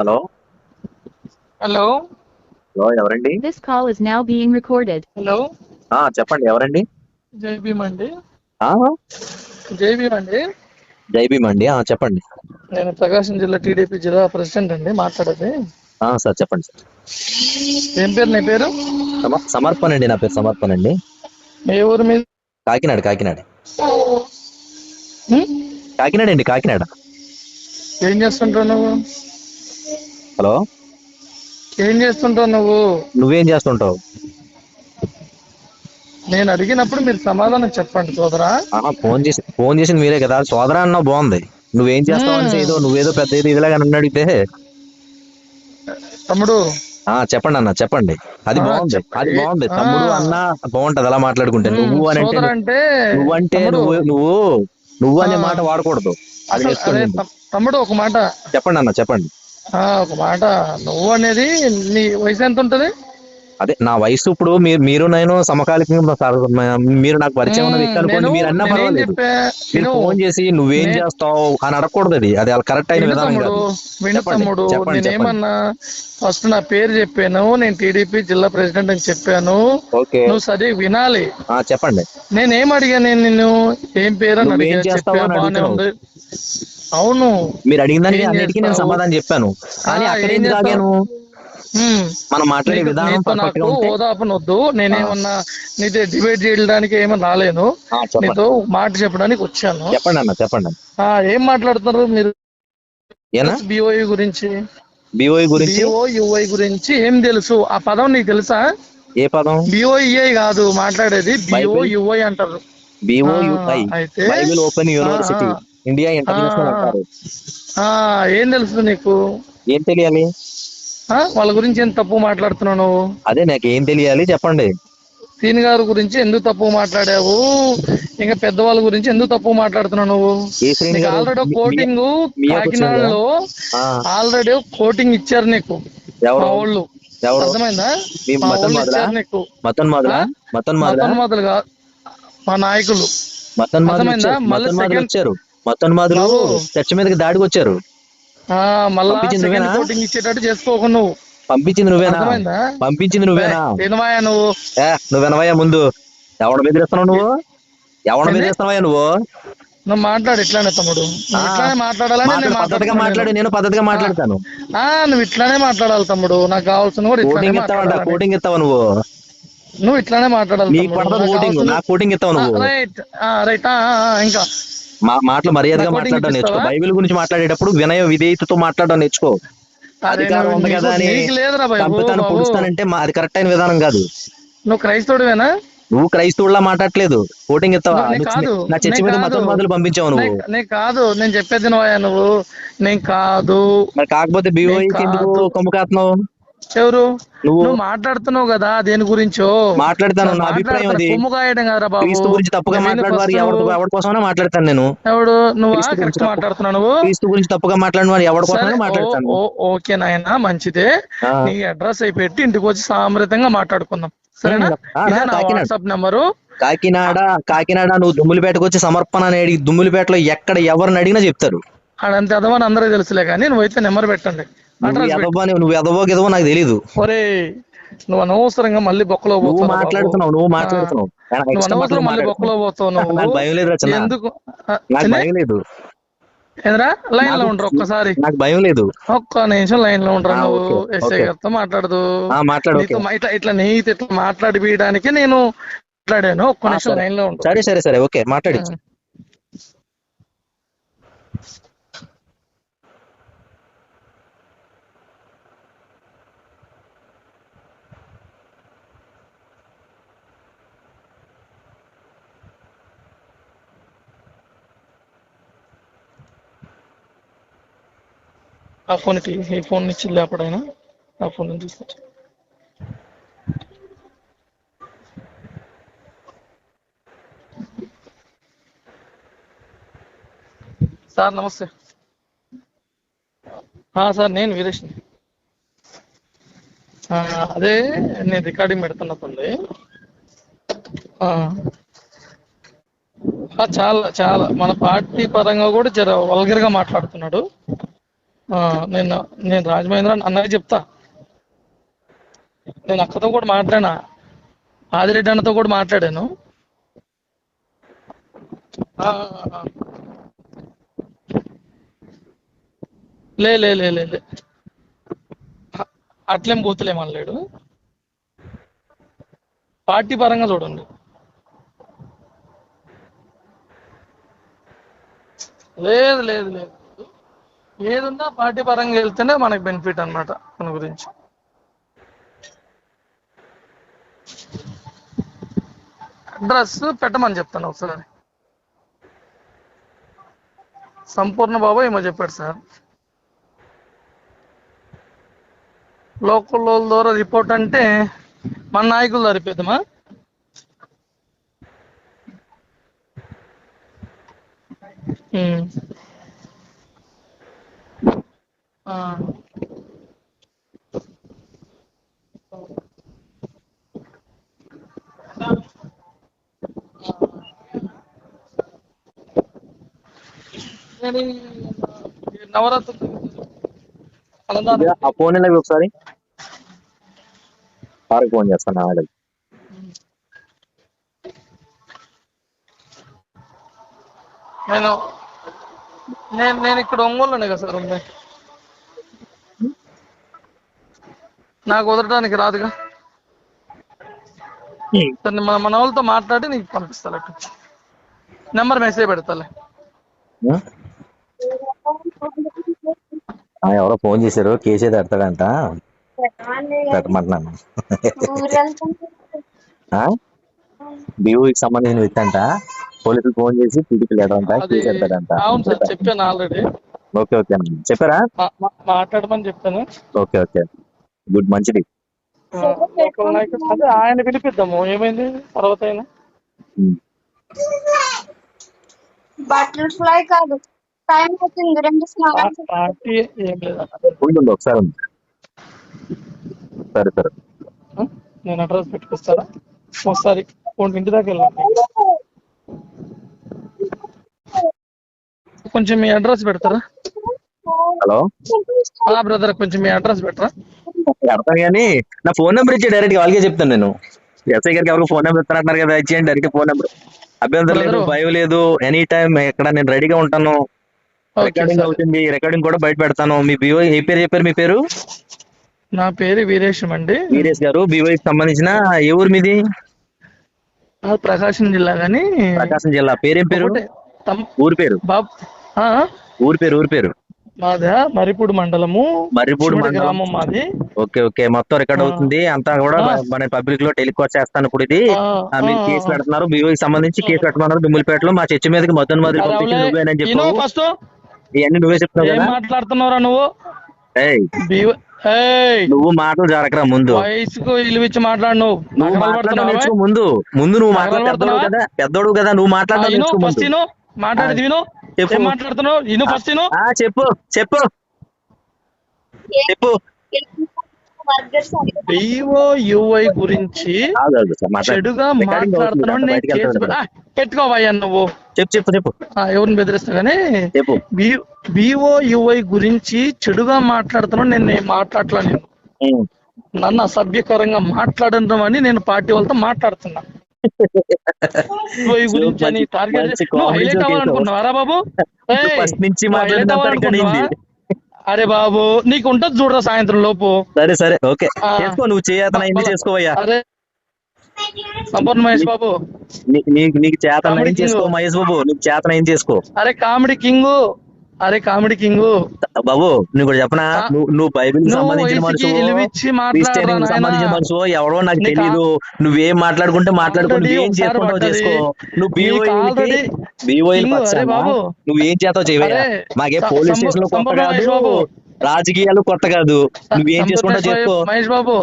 Hello? Hello? Hello ఎవరండి? This call is now being recorded. Hello? ఆ చెప్పండి ఎవరండి? జై భీమ్ అండి. ఆ? జై భీమ్ అండి. జై భీమ్ అండి ఆ చెప్పండి. నేను ప్రకాశం జిల్లా టీడీపీ జిల్లా ప్రెసిడెంట్ అండి మాట్లాడేది. ఆ సార్ చెప్పండి సార్. ఏం పేరు నీ పేరు? సమ- సమర్పణ అండి నా పేరు సమర్పణ అండి. ఏ ఊరు మీద కాకినాడ కాకినాడ. కాకినాడ అండి కాకినాడ. ఏం చేస్తుంటావు నువ్వు? హలో? ఏం చేస్తుంటావు నువ్వు? నువ్వేం చేస్తుంటావు? నేను అడిగినప్పుడు మీరు సమాధానం చెప్పండి సోదరా. ఫోన్ చేసి ఫోన్ చేసింది మీరే కదా. సోదరా అన్నావు బాగుంది. నువ్వేం చేస్తావు అనేసి ఏదో నువ్వేదో పెద్ద ఏదో ఇదిలాగా నన్ను అడిగితే. తమ్ముడు. ఆ చెప్పండి అన్న చెప్పండి. అది బాగుంది అది బాగుంది. తమ్ముడు అన్న బాగుంటది అలా మాట్లాడుకుంటే. నువ్వు అని అంటే నువ్వంటే నువ్వు నువ్వు నువ్వు అనే. మాట వాడకూడదు. అది తమ్ముడు ఒక మాట. చెప్పండి అన్న చెప్పండి. ఒక మాట. నువ్వు అనేది నీ వయసు ఎంత ఉంటది? అదే నా వయసు ఇప్పుడు మీరు మీరు నేను సమకాలికంగా సార్, మీరు నాకు పరిచయం ఉన్న వ్యక్తి అనుకోండి నేను- మీరు అన్నా నేనేం పర్వాలేదు. చెప్పా మీరు విను. ఫోన్ చేసి నువ్వేం చేస్తావు అని అడగకూడదు అది. అది కరెక్ట్ అయిన విధానం తమ్ముడు నేనేమన్నా ఫస్ట్ నా పేరు చెప్పాను నేను టీడీపీ జిల్లా ప్రెసిడెంట్ అని చెప్పాను. నువ్వు సరిగ్గా వినాలి. చెప్పండి. నేనేం అడిగాను నేను నిన్ను? ఏం పేరు అని నువ్వేం అవును. మీరు అడిగిన దానికి అన్నిటికీ నేను? సమాధానం చెప్పాను. కానీ అక్కడ ఏం ఎందుకు చేస్తావు? ఆగాను హ్మ్. మనం మాట్లాడే విధానం నాకు ఓదాపనొద్దు నేనేమన్నా నీతో డిబేట్ చేయడానికి ఏమన్నా రాలేను. నీతో మాట చెప్పడానికి వచ్చాను. చెప్పండి అన్న చెప్పండి ఏం మాట్లాడుతున్నారు మీరు? ఏనా? బిఓఈ గురించి. బిఓఈ గురించి? బిఓయుఐ గురించి ఏం తెలుసు? ఆ పదం నీకు తెలుసా? ఏ పదం? బిఓఈఐ కాదు మాట్లాడేది? బిఓయుఐ అంటారు. బిఓయుఐ అయితే? Bible open university India international. అంటారు. ఏం తెలుసు నీకు? ఏం తెలియాలి? వాళ్ళ గురించి ఏం తప్పు మాట్లాడుతున్నావు నువ్వు? అదే నాకు ఏం తెలియాలి చెప్పండి. సీన్ గారి గురించి ఎందుకు తప్పు మాట్లాడావు? ఇంకా పెద్దవాళ్ళ గురించి ఎందుకు తప్పు మాట్లాడుతున్నావు నువ్వు? Already coating? కాకినాడలో ఆల్రెడీ కోటింగ్ ఇచ్చారు నీకు. వాళ్ళు? అర్థమైందా? మీ నీకు. మతన్ మొదలా? మతన్ మొదలా నాయకులు. మతన్ మాదులు మళ్ళీ మాదులు second- వచ్చారు మతన్ మాదులు బాబు. చర్చ మీదకి దాడికి వచ్చారు ఇచ్చేటట్టు చేసుకోకు నువ్వు. పంపించింది నువ్వేనా? పంపించింది నువ్వేనా? వినవాయా నువ్వు? ఏ నువ్వు వినవయ్యా ముందు? ఎవడ బెదిరిస్తున్నావు నువ్వు? ఎవడ ఏంది? బెదిరిస్తున్నావయ్యా నువ్వు? నువ్వు మాట్లాడు ఇట్లానే తమ్ముడు. ఇట్లానే మాట్లాడాలని పద్ధతిగా మాట్లాడు నేను పద్ధతిగా మాట్లాడతాను. ఆ నువ్వు ఇట్లానే మాట్లాడాలి తమ్ముడు. నాకు కావాల్సిన కూడా కోటింగ్ ఇస్తావంట కోటింగ్ ఇస్తావు నువ్వు? నువ్వు ఇట్లానే మాట్లాడాలి నీకు నాకు కోటింగ్ నాకు కోటింగ్ ఇస్తావు నువ్వు? రైట్. రైట్ ఇంకా. మా మాటలు మర్యాదగా మాట్లాడడం నేర్చుకో? బైబిల్ గురించి మాట్లాడేటప్పుడు వినయ విధేయతతో మాట్లాడడం నేర్చుకో. అధికారం ఉంది కదా అని చంపుతాను. పొడుస్తానంటే మా అది కరెక్ట్ అయిన విధానం కాదు. నువ్వు క్రైస్తవుడివేనా? నువ్వు క్రైస్తవుల్లా మాట్లాడట్లేదు. కోటింగ్ ఇస్తావా నా చర్చి మీద కాదు. మతం మాదులు పంపించావు నువ్వు. నేను కాదు. నేను చెప్పేది నువ్వా. నేను కాదు. మరి కాకపోతే బీఓఈకి నేను ఎందుకు. కొమ్ము ఎవరు? నువ్వు మాట్లాడుతున్నావు కదా దేని గురించో? మాట్లాడతాను నా అభిప్రాయం అది. కొమ్ము కాయడం కదరా బాబు. క్రీస్తు గురించి తప్పుగా నేను మాట్లాడే వారు first ఎవరి నువ్వు- ఎవరి కోసమైనా మాట్లాడతాను నేను. ఎవడు? నువ్వు? కరెక్ట్ మాట్లాడుతున్నావు నువ్వు? క్రీస్తు గురించి తప్పుగా మాట్లాడిన సరే కోసమైనా మాట్లాడతాను. ఓకే నాయన మంచిదే. నీ అడ్రస్ అయి పెట్టి ఇంటికి వచ్చి సామృతంగా మాట్లాడుకుందాం. సరేనా. WhatsApp number. కాకినాడ కాకినాడ నువ్వు దుమ్ములపేటకు వచ్చి సమర్పణ అని అడిగి దుమ్ములపేటలో ఎక్కడ ఎవరిని అడిగినా చెప్తారు ఆడంత ఎదవని అందరికీ తెలుసులే కానీ నువ్వైతే నెంబర్ పెట్టండి. నువ్వు. ఎదవో గెదవో నాకు తెలియదు ఒరే నువ్వు అనవసరంగా మళ్ళీ బొక్కలో నువ్వు. మాట్లాడుతున్నావు నువ్వు మాట్లాడుతున్నావు. అనవసరం మళ్ళీ బొక్కలో నాకు భయం లేదు రచన ఎందుకు? నాకు? భయం లేదు. లైన్లో ఉండరు ఒక్కసారి? నాకు భయం లేదు. ఒక్క నిమిషం లైన్లో ఉండరు ఆ, నువ్వు? ఎస్ఐ. గారితో మాట్లాడదు. ఇట్లా ఇట్లా నీతో ఇట్లా మాట్లాడిపించడానికి నేను మాట్లాడాను. ఒక్క నిమిషం. లైన్లో ఉండు. సరే సరే సరే ఓకే మాట్లాడి. ఆ ఫోన్ ఈ ఫోన్ నుంచి లేపడైనా ఆ ఫోన్ నుంచి తీసుకొచ్చి సార్ నమస్తే. ఆ, సార్ నేను వీరేష్. అదే నేను రికార్డింగ్ పెడుతున్నట్టుంది. ఆ. చాలా చాలా మన పార్టీ పరంగా కూడా జర వల్గర్గా మాట్లాడుతున్నాడు. నేను నేను రాజమహేంద్ర అన్నయ్య చెప్తా. నేను అక్కతో కూడా మాట్లాడినా. ఆదిరెడ్డి అన్నతో కూడా మాట్లాడాను. లే లే లే లే లే. అట్లేం బూతులేం అనలేడు పార్టీ పరంగా చూడండి. లేదు లేదు లేదు. ఏదున్నా పార్టీ పరంగా వెళ్తేనే మనకి బెనిఫిట్ అన్నమాట మన గురించి. అడ్రస్ పెట్టమని చెప్తాను ఒకసారి. సంపూర్ణ బాబా ఏమో చెప్పాడు సార్. లోకల్ వాళ్ళ ద్వారా రిపోర్ట్ అంటే మన నాయకులు సరిపోతామా ఉమ్. నవరాత్రి ఆ ఫోన్ ఒకసారి? సార్కి ఫోన్ చేస్తాను ఆగండి. నేను నేను నేను ఇక్కడ ఒంగోలులోనే కదా సార్ ఉంది నాకు వదలడానికి రాదుగా. మన మన వాళ్ళతో మాట్లాడి నీకు పంపిస్తాను అటు నెంబర్ మెసేజ్ పెడతాలే. ఎవరో ఫోన్ చేశారు కేసు అయితే పెడతాడంట. పెట్టమంటున్నాను. బీఓకి సంబంధించిన వ్యక్తి పోలీసులు ఫోన్ చేసి టీడీపీ లీడర్ అంట కేసు పెడతాడంట. అవును సార్ చెప్పాను ఆల్రెడీ. Okay okay. చెప్పారా? మాట్లాడమని చెప్పాను. Okay okay. గుడ్ మంచిది. ఆయన పిలిపిద్దాము. ఏమైంది? తర్వాత అయినా ఉం. బటర్ ఫ్లై కాదు. టైం అవుతుంది. రెండు స్నానాలు పార్టీ ఏం లేదు. ఉండు, ఉండు, ఒకసారి సరే సరే. నేను అడ్రస్ పెట్టుకొస్తారా? ఒకసారి ఫోన్ ఇంటి దాకా వెళ్ళండి. కొంచెం మీ అడ్రస్ పెడతారా? హలో? బ్రదర్ కొంచెం మీ అడ్రస్ పెట్టరా పెడతాను కానీ నా ఫోన్ నెంబర్ ఇచ్చి డైరెక్ట్ వాళ్ళకే చెప్తాను నేను. ఎస్ఐ గారికి ఎవరికి ఫోన్ నెంబర్ ఇస్తారంటున్నారు కదా ఇచ్చేయండి డైరెక్ట్ ఫోన్ నెంబర్ అభ్యంతరం లేదు. భయం లేదు ఎనీ టైం ఎక్కడ నేను రెడీగా ఉంటాను. రికార్డింగ్ అవుతుంది రికార్డింగ్ కూడా బయట పెడతాను. మీ బిఓ ఏ పేరు చెప్పారు మీ పేరు? నా పేరు వీరేశం అండి. వీరేష్ గారు బిఓకి సంబంధించిన ఏ ఊరు మీది? ప్రకాశం జిల్లా కానీ. ప్రకాశం జిల్లా. పేరేం పేరు? ఊరి పేరు. బాబ్ ఊరి పేరు ఊరి పేరు. మాదా? మరిపూడి మండలము. మండలం. గ్రామం మాది. Okay okay. మొత్తం రికార్డ్. అవుతుంది. అంతా కూడా. మన పబ్లిక్లో టెలికాస్ట్ చేస్తాను ఇప్పుడు ఇది. మీరు కేసు. పెడుతున్నారు. బిఓకి సంబంధించి కేసు పెట్టమన్నారు దుమ్ములపేటలో మా చర్చి మీదకి మాదిరి అరే పంపించి. నువ్వేనని ఇను చెప్పావు ఫస్ట్ ఇవన్నీ నువ్వే చెప్తావు ఏం కదా? మాట్లాడుతున్నావురా నువ్వు? నువ్వు మాటలు జరగరా ముందు. వయసుకు ఇలివిచ్చి మాట్లాడు నువ్వు. మాట్లాడడం? నేర్చుకో ముందు. ముందు నువ్వు నకరాలు మాట్లాడ. పెద్దోడు పడుతున్నావా? కదా పెద్దోడు కదా నువ్వు మాట్లాడడం ఫస్ట్ మాట్లాడేది విను చెప్పు. ఏం మాట్లాడుతున్నావు? ఇను ఫస్ట్ ఇను. చెప్పు చెప్పు. చెప్పు. యుఐ గురించి. చెడుగా మాట్లాడుతున్నావు పెట్టుకోవయ్యా నువ్వు. చెప్పు చెప్పు చెప్పు. ఎవరిని బెదిరిస్తా కానీ చెప్పు. వివో యుఐ గురించి చెడుగా మాట్లాడుతున్నావు నేను మాట్లాడలే నేను. నన్ను అసభ్యకరంగా మాట్లాడడం అని నేను పార్టీ వాళ్ళతో మాట్లాడుతున్నా. గురించి హైలైట్ అవ్వాలనుకున్నావారా బాబు? నుంచి అరే బాబు నీకు ఉంటది చూడరా సాయంత్రం లోపు. సరే సరే ఓకే. చేసుకో నువ్వు అయింది బల- చేసుకోవయ్యా సంపూర్ణ మహేష్ బాబు. నీకు నీకు చేతన ఏం చేసుకో. మహేష్ బాబు నీకు చేతన ఏం చేసుకో. అరే కామెడీ కింగ్. అరే కామెడీ కింగ్. బాబు నువ్వు కూడా చెప్పనా. నువ్వు బైబిల్ సంబంధించిన మనుషు సంబంధించిన. మనుషు ఎవడో నాకు తెలియదు నువ్వేం మాట్లాడుకుంటే మాట్లాడుకో Already నువ్వేం ఒకసారి చేసుకుంటావు పడ్డది. చేసుకో. నువ్వు బీఓఎల్. నువ్వేం చేస్తావు చేయవయ్యా మాకే పోలీస్ స్టేషన్లో కొత్త కాదు. రాజకీయాలు కొత్త కాదు. నువ్వేం చేసుకుంటావు చెప్పు. మహేష్ బాబు.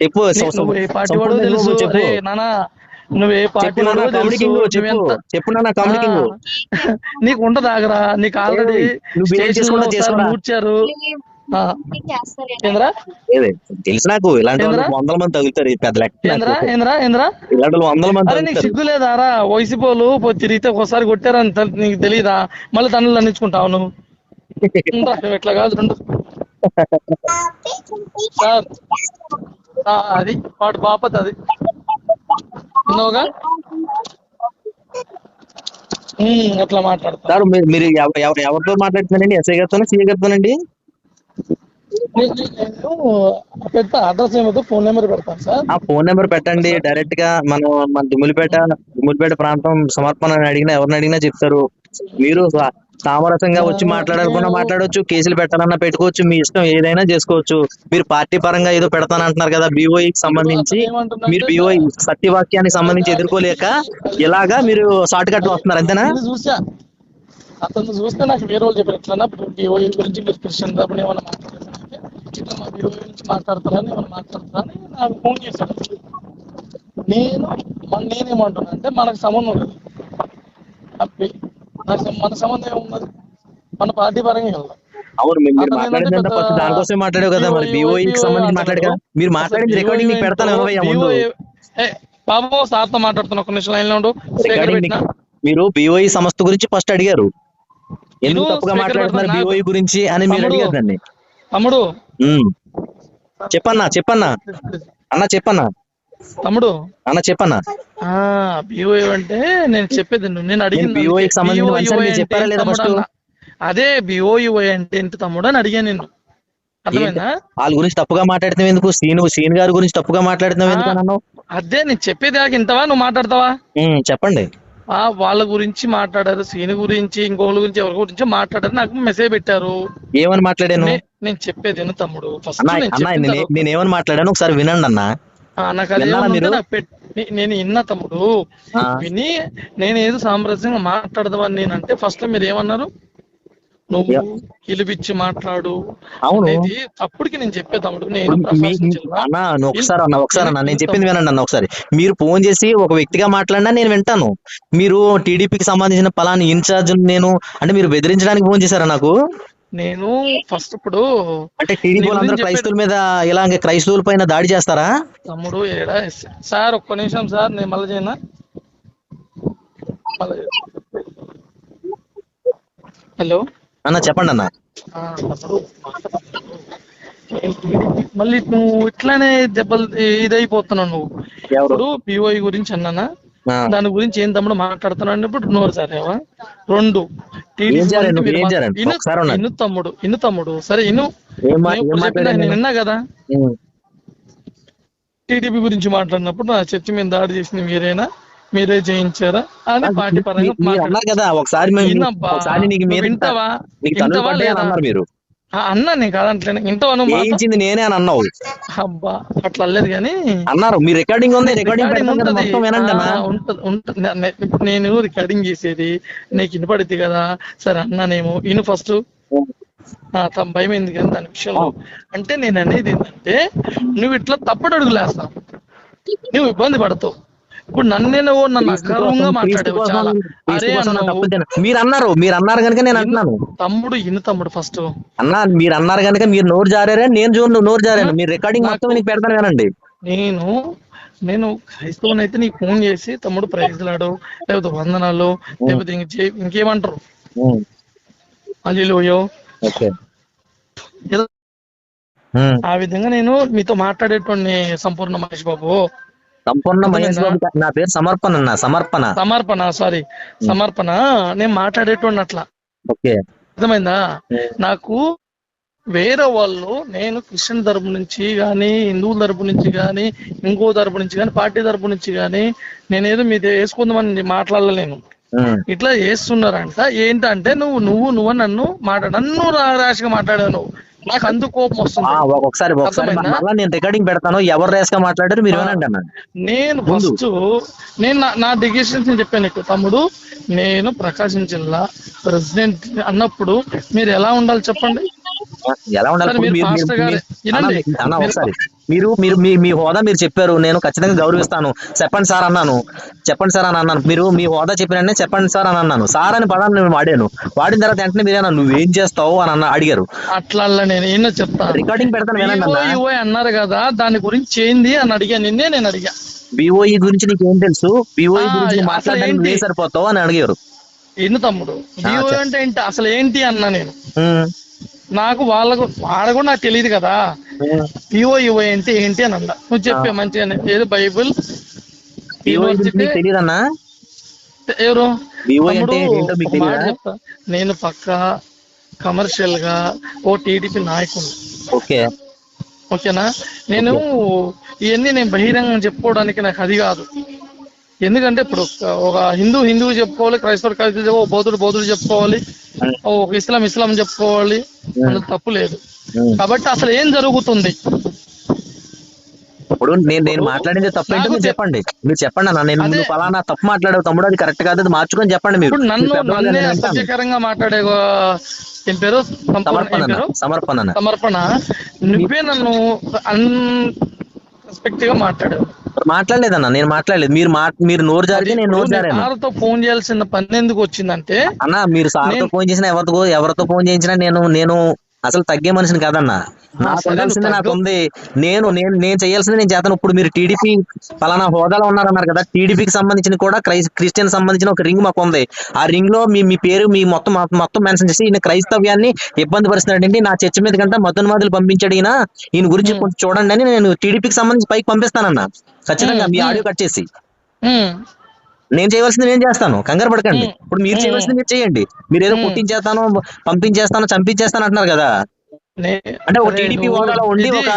చెప్పు ఏ చెప్పు. నువ్వు ఏ పార్టీ చెప్పు కామెడీ నీకు ఉండదు ఆగరా. నీకు ఆల్రెడీ. కూర్చారు తెలుసు నాకు ఇలాంటి? వందల మంది తగులుతారు పెద్ద ఇలాంటి వందల మంది నీకు సిగ్గు లేదారా వయసు పోలు తిరిగితే ఒకసారి కొట్టారని నీకు తెలియదా మళ్ళీ తనలు దండించుకుంటావు నువ్వు. ఇట్లా కాదు రెండు సార్. అది వాడు బాపత్ అది. విన్నావుగా? అట్లా మాట్లాడతా. సార్ మీరు మీరు ఎవ- ఎవ- ఎవరితో మాట్లాడుతున్నారండి? ఎస్ఐ గారితోనా సిఐ గారితోనండి? పెడతా అడ్రస్ ఏమవుతుందో ఫోన్ నెంబర్ పెడతాను సార్. ఆ ఫోన్ నెంబర్ పెట్టండి డైరెక్ట్గా మనం మన దుమ్ములపేట దుమ్ములపేట ప్రాంతం సమర్పణ అని అడిగినా ఎవరిని అడిగినా చెప్తారు. మీరు సామరస్యంగా వచ్చి మాట్లాడాలనుకున్నా మాట్లాడొచ్చు కేసులు పెట్టాలన్నా పెట్టుకోవచ్చు మీ ఇష్టం ఏదైనా చేసుకోవచ్చు. మీరు పార్టీ పరంగా ఏదో పెడతానంటున్నారు కదా BOE కి సంబంధించి. మీరు బిఓఈ సత్యవాక్యానికి సంబంధించి ఎదుర్కోలేక ఇలాగా మీరు షార్ట్ కట్ వస్తున్నారు అంతేనా? అతను చూస్తే నాకు వేరే వాళ్ళు చెప్పారు. ఎట్లా బిఓఈ గురించి మీరు క్రిస్టియన్ తరపున ఏమైనా మాట్లాడారంటే ఇట్లా మా బిఓఈ గురించి మాట్లాడతారని ఏమైనా మాట్లాడతారని నాకు ఫోన్ చేశాడు నేను నేనేమంటున్నా అంటే మనకు సంబంధం లేదు. నాకు మన సంబంధం ఏమున్నది? మన పార్టీ పరంగా అవును మీరు మాట్లాడింది దానికోసమే మాట్లాడావు కదా మరి BOE BOE కి సంబంధించి మాట్లాడు కదా? మీరు మాట్లాడింది రికార్డింగ్ నీకు పెడతాను ముందు. బాబు సార్తో మాట్లాడుతున్నా ఒక నిమిషం రికార్డింగ్ పెట్టినా? మీరు BOE సంస్థ గురించి ఫస్ట్ అడిగారు. ఎందుకు తప్పుగా మాట్లాడుతున్నారు. BOE గురించి అని మీరు. అడిగారు దాన్ని తమ్ముడు. చెప్పన్నా చెప్పన్నా. అన్న చెప్పన్నా. తమ్ముడు. అన్న చెప్పన్నా? బిఓఏ అంటే నేను చెప్పేది నేను చెప్పారా లేదా? అన్న. అదే బిఓయుఐ అంటే ఏంటి తమ్ముడు అని అడిగాను నేను. వాళ్ళ గురించి తప్పుగా మాట్లాడుతున్నావు ఎందుకు? సీను సీన్ గారి గురించి తప్పుగా మాట్లాడుతున్నావు ఎందుకు అని అన్నావు? అదే నేను చెప్పేది దాకా ఇంతవా? నువ్వు మాట్లాడతావా? చెప్పండి. ఆ వాళ్ళ గురించి మాట్లాడారు సీని గురించి ఇంకోళ్ళ గురించి ఎవరి గురించి మాట్లాడారు నాకు మెసేజ్ పెట్టారు. ఏమని మాట్లాడాను? నేను చెప్పేది తమ్ముడు. ఫస్ట్ అన్న నేను ఏమని మాట్లాడాను? ఒకసారి వినండి అన్న. నాకు అది నేను విన్నా తమ్ముడు. విని నేను ఏదో సామరస్యంగా మాట్లాడదామని నేను అంటే ఫస్ట్ మీరు ఏమన్నారు నువ్వు యా. పిలిపిచ్చి మాట్లాడు. అనేది అప్పటికి నేను చెప్పే తమ్ముడు. నేను ఒకసారి అన్న ఒకసారి అన్న నేను చెప్పింది వినండి అన్న ఒకసారి. మీరు ఫోన్ చేసి ఒక వ్యక్తిగా మాట్లాడినా నేను వింటాను. మీరు టీడీపీకి సంబంధించిన పలాని ఇన్ఛార్జ్ నేను అంటే మీరు బెదిరించడానికి ఫోన్ చేశారా నాకు? నేను ఫస్ట్ ఇప్పుడు అంటే టీడీపీ వాళ్ళందరూ క్రైస్తవుల మీద ఇలాగే క్రైస్తవుల పైన దాడి చేస్తారా? తమ్ముడు ఏడా సార్ ఒక్క నిమిషం సార్ నేను మళ్ళీ చేయనా? హలో? అన్న చెప్పండి అన్న. మళ్ళీ నువ్వు ఇట్లానే దెబ్బలు ఇదైపోతున్నావు నువ్వు. ఎవరు? ఇప్పుడు పిఓఐ గురించి అన్నానా. దాని గురించి ఏం తమ్ముడు మాట్లాడుతున్నావు అన్నప్పుడు నోరు సరేవా రెండు? ఇను- తమ్ముడు ఇను తమ్ముడు. సరే ఇను. ఏం మా- నేను ఏం ఇప్పుడు చెప్పిన మాట్లాడాను నేను నేను? విన్నా కదా. టీడీపీ గురించి మాట్లాడినప్పుడు నా చర్చి మీద దాడి చేసింది మీరేనా? మీరే జయించారా? అని పార్టీ పరంగా కదా ఒకసారి వింటావా? మీరు. అన్నా నేను నువ్వు మాట? వేయించింది నేనే అని అన్నావు. అబ్బా అట్లా అల్లలేదు కానీ అన్నారు. మీ రికార్డింగ్ ఉంది రికార్డింగ్. మొత్తం వినండి ఉంటది ఇప్పుడు నేను రికార్డింగ్ చేసేది నీకు వినపడింది కదా. సరే అన్నానేమో ఇను ఫస్ట్ తమ భయం ఎందుకు అని దాని విషయంలో. అంటే నేను అనేది ఏంటంటే నువ్వు ఇట్లా తప్పుడు అడుగులు వేస్తావు. నువ్వు ఇబ్బంది పడతావు. ఇప్పుడు నన్నే నువ్వు నన్ను అగర్వంగా మాట్లాడావు చాలా. అరే మీరు అన్నారు మీరు అన్నారు కనుక నేను అంటున్నాను. తమ్ముడు ఇను తమ్ముడు ఫస్ట్ అన్న మీరు అన్నారు కనుక మీరు నోరు జారారా నేను చూడు నోరు జారాను మీరు రికార్డింగ్ మొత్తం నీకు పెడతాను వినండి. నేను నేను క్రైస్తవుని అయితే నీకు ఫోన్ చేసి తమ్ముడు ప్రైజ్లాడు లేకపోతే వందనాలు లేకపోతే ఇంకేమంటారు? ఉమ్, ఆ విధంగా నేను మీతో మాట్లాడేటువంటి సంపూర్ణ మహేష్ బాబు. సంపూర్ణ మహేష్ బాబు నా పేరు సమర్పణ అన్న సమర్పణ. సమర్పణ సారీ సమర్పణ నేను మాట్లాడేటువంటి అట్లా. ఓకే. అర్థమైందా? నాకు వేరే వాళ్ళు నేను క్రిస్టియన్ తరపు నుంచి కానీ హిందువుల తరపు నుంచి కానీ ఇంకో తరపు నుంచి కానీ పార్టీ తరపు నుంచి కానీ నేనేదో మీది వేసుకుందామని మాట్లాడలేను ఇట్లా చేస్తున్నారంట ఏంటంటే నువ్వు నువ్వు నువ్వు నన్ను మాట నన్ను రాశిగా మాట్లాడావు నువ్వు. నాకు అందుకు కోపం వస్తుంది. ఒక- ఒకసారి? మళ్ళీ నేను రికార్డింగ్ పెడతాను. ఎవరు రేస్గా మాట్లాడారు మీరు వినండి అన్న నేను. ఫస్ట్ నేను నా- నా డెసిషన్స్ నేను చెప్పాను నీకు. తమ్ముడు నేను ప్రకాశం జిల్లా ప్రెసిడెంట్ అన్నప్పుడు మీరు ఎలా ఉండాలి చెప్పండి. ఎలా ఉండాలి? ఒకసారి. మీరు మీరు మీ మీ హోదా మీరు చెప్పారు నేను ఖచ్చితంగా గౌరవిస్తాను. చెప్పండి సార్ అన్నాను. చెప్పండి సార్ అని అన్నాను. మీరు మీ హోదా చెప్పిన చెప్పండి సార్ అని అన్నాను. సార్ అని పదాన్ని నేను వాడాను. వాడిన తర్వాత వెంటనే మీరేనా నువ్వేం చేస్తావు? అని అన్న అడిగారు. అట్లా నేను ఏమో చెప్తాను రికార్డింగ్ పెడతాను వినండి అన్నారు కదా దాని గురించి ఏంది అని అడిగా నిన్నే నేను అడిగా. బిఓఈ గురించి నీకు ఏం తెలుసు బిఓఈ గురించి మాట్లాడడానికి సరిపోతావు అని అడిగారు. ఎన్ని తమ్ముడు. అంటే ఏంటి? అసలు ఏంటి అన్నా నేను? నాకు వాళ్ళకు వాడ కూడా నాకు తెలియదు కదా. పిఓ ఇవో ఏంటి ఏంటి అని అన్నా. నువ్వు చెప్పే మంచిగానే ఏదో బైబిల్ తెలియదన్నా ఎవరు? అంటే ఒక చెప్తా. నేను పక్క కమర్షియల్గా ఓ టీడీపీ నాయకుడు ఓకే. ఓకేనా? నేను ఇవన్నీ నేను బహిరంగంగా చెప్పుకోవడానికి నాకు అది కాదు. ఎందుకంటే ఇప్పుడు ఒక- ఒక హిందూ హిందువు చెప్పుకోవాలి క్రైస్తవుడు క్రైస్తవుడు చెప్పుకోవాలి బౌద్ధుడు బౌద్ధుడు చెప్పుకోవాలి. ఒక ఇస్లాం ఇస్లాం చెప్పుకోవాలి. అందులో తప్పు లేదు. కాబట్టి అసలు ఏం జరుగుతుంది? ఇప్పుడు నేను నేను మాట్లాడింది తప్పు ఏంటో మీరు చెప్పండి. మీరు చెప్పండి అన్న. నేను ఫలానా తప్పు మాట్లాడావు తమ్ముడు అది కరెక్ట్ కాదు అది మార్చుకొని చెప్పండి మీరు. నన్ను నన్నే. అసభ్యకరంగా మాట్లాడే ఏం పేరు? సమర్పణ సమర్పణ. సమర్పణ. నువ్వే నన్ను అన్ రెస్పెక్ట్గా మాట్లాడావు మాట్లాడలేదన్న? నేను మాట్లాడలేదు. మీరు మా మీరు నోరు జారితే నేను నోరు జారాను. సార్తో ఫోన్ చేయాల్సిన పని ఎందుకు వచ్చిందంటే అన్న మీరు సార్తో ఫోన్ చేసినా ఎవరితో ఎవరితో ఫోన్ చేయించినా నేను నేను అసలు తగ్గే మనిషిని కాదన్న. నాకు ఉండాల్సింది నాకు. ఉంది నేను నేను నేను చేయాల్సింది నేను చేస్తాను. ఇప్పుడు మీరు టీడీపీ పలానా హోదాలో ఉన్నారన్నారు కదా టీడీపీకి సంబంధించిన కూడా క్రైస్ క్రిస్టియన్ సంబంధించిన ఒక రింగ్ మాకు ఉంది. ఆ రింగ్లో మీ మీ పేరు మీ మొత్తం మొత్తం మెన్షన్ చేసి ఈయన క్రైస్తవ్యాన్ని ఇబ్బంది పరుస్తున్నాడండి నా చర్చ మీద కంటే మతోన్మాదులు పంపించాడు ఈయన. ఈయన గురించి కొంచెం చూడండి అని నేను టీడీపీకి సంబంధించి పైకి పంపిస్తానన్న. ఖచ్చితంగా మీ. ఆడియో కట్ చేసి. నేను చేయవలసింది నేను చేస్తాను కంగారు పడకండి. ఇప్పుడు మీరు. చేయవలసింది మీరు చేయండి మీరు ఏదో మ్మ్. పుట్టించేస్తాను పంపించేస్తాను చంపించేస్తాను అంటున్నారు కదా అంటే ఒక టీడీపీ హోదాలో ఉండి ఒక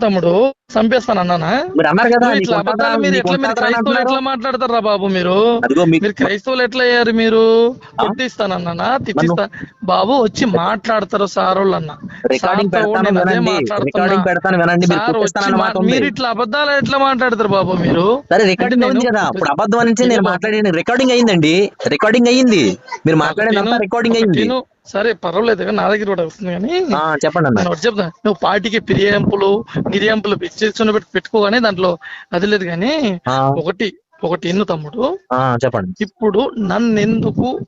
తమ్ముడు చంపేస్తాను అన్నానా మీరు అన్నారు కదా ఇట్లా అబద్ధాలు మీరు ఎట్లా మీరు క్రైస్తవులు. ఎట్లా మాట్లాడతారా బాబు మీరు? మీరు క్రైస్తవులు ఎట్లా అయ్యారు మీరు? కొట్టిస్తానన్నా తిట్టిస్తా బాబు వచ్చి మాట్లాడతారు సార్ వాళ్ళు అన్న రికార్డింగ్ పెడతాను వినండి మీరు ఇట్లా అబద్ధాలు ఎట్లా మాట్లాడతారు బాబు మీరు? సరే రికార్డింగ్ నేను- కదా ఇప్పుడు అబద్ధం నేను ఇదిగో మాట్లాడాను రికార్డింగ్ అయిందండి రికార్డింగ్ అయ్యింది మీరు మాట్లాడినంత నేను- రికార్డింగ్ అయ్యింది నేను సరే పర్వాలేదు నా దగ్గర కూడా వస్తుంది కానీ చెప్పండి చెప్తా నువ్వు పార్టీకి ఫిర్యాంపులు గిరియాంపులు పెట్టి పెట్టుకోగానే దాంట్లో అది లేదు కానీ ఒకటి ఒకటి ఎన్ను తమ్ముడు. చెప్పండి. ఇప్పుడు నన్ను ఎందుకు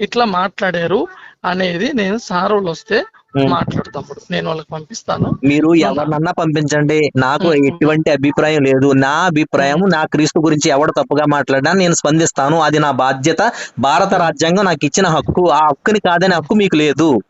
ఇట్లా మాట్లాడారు అనేది నేను సార్ వాళ్ళు వస్తే. మాట్లాడు తమ్ముడు. నేను వాళ్ళకి పంపిస్తాను. మీరు ఎవరినన్నా పంపించండి. నాకు ఎటువంటి అభిప్రాయం లేదు. నా అభిప్రాయం నా క్రీస్తు గురించి ఎవడు తప్పుగా మాట్లాడినా నేను స్పందిస్తాను. అది నా బాధ్యత. భారత రాజ్యాంగం నాకు ఇచ్చిన హక్కు. ఆ హక్కుని కాదనే హక్కు మీకు లేదు.